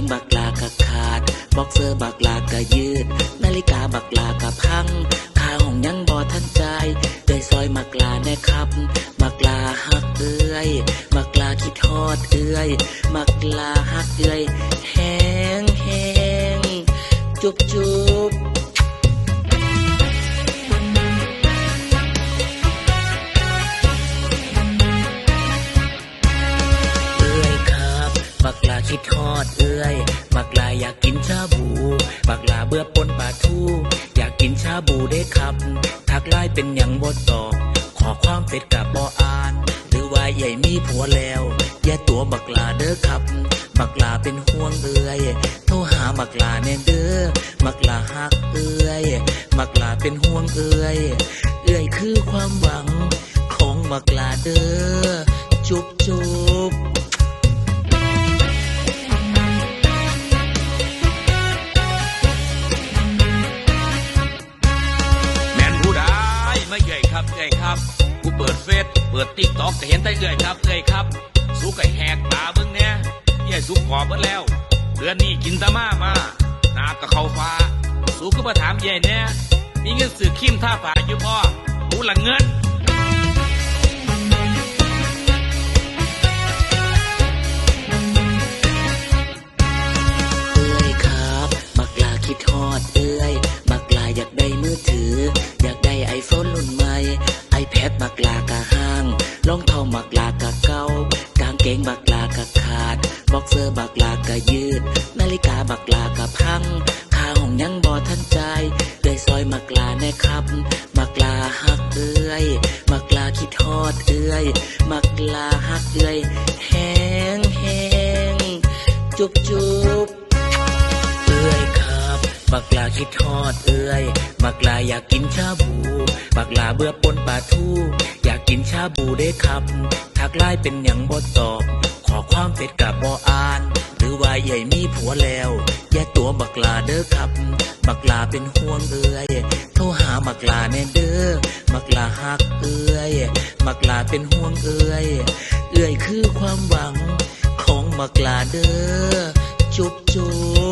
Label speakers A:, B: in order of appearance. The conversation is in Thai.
A: งบักลากะขาด บ็อกเซอร์บักลากะยืด นาฬิกาบักลากะพังข้าของยังบ่ทันใจเตยซอยมักลาแน่ครับ มักลาหักเอ้ยมักลาคิดทอดเอ้ยมักลาหักเอ้ยแห้งแห้งจุบจุบ คิดทอดเอ้ยบักลาอยากกินชาบูบักลาเบื่อปนปลาทู อยากกินชาบูได้ครับ ทักไลน์เป็นอย่างบดตอบ ขอความเป็ดกับบออ่าน หรือว่าใหญ่มีผัวแล้วอย่ตัวบักลาเด้อครับบักลาเป็นห่วงเอ้ยโทรหาบักลาแน่เด้อบักลาฮักเอ้ยบักลาเป็นห่วงเอ้ยเอ้ยคือความหวังของบักลาเด้อจุบจุบ
B: เปิดติ๊กต็อกก็เห็นแต่เอ่ยครับเอ่ยครับสู้ไก่แหกตาเบิ่งเนี่ยเย่สู้ขอเบิดแล้ว เดือนนี้กินตะมามาหนาก็เข้าฟ้าสู้ก็มาถามเย่เนี่ยมีเงินซื้อคิมท่าฝาอยู่พ่อหมูหลังเงิน
A: องเท้าบักลากะเก่ากางเกงบักลากะขาด บ็อกเซอร์บักลากะยืด นาฬิกาบักลากะพังข้าห้องยังบ่ทันใจเลยซอยมักลาแน่ครับมักลาฮักเอ้ยมักลาคิดทอดเอ้ยมักลาฮักเอ้ยแหงแหงจุบจุบเอ้ยครับบักลาคิดทอดเอ้ยบักลาอยากกินชาบูบักลาเบื่อปนปลาทู กินชาบูได้ครับ ทักไลน์เป็นอย่างบดตอบ ขอความเป็ดกับบออ่าน หรือว่าใหญ่มีผัวแล้ว แย่ตัวบักลาเด้อครับ บักลาเป็นห่วงเอ้ยโทรหาบักลาแน่เด้อบักลาฮักเอ้ยบักลาเป็นห่วงเอ้ยเอ้ยคือความหวังของบักลาเด้อจุบจุบ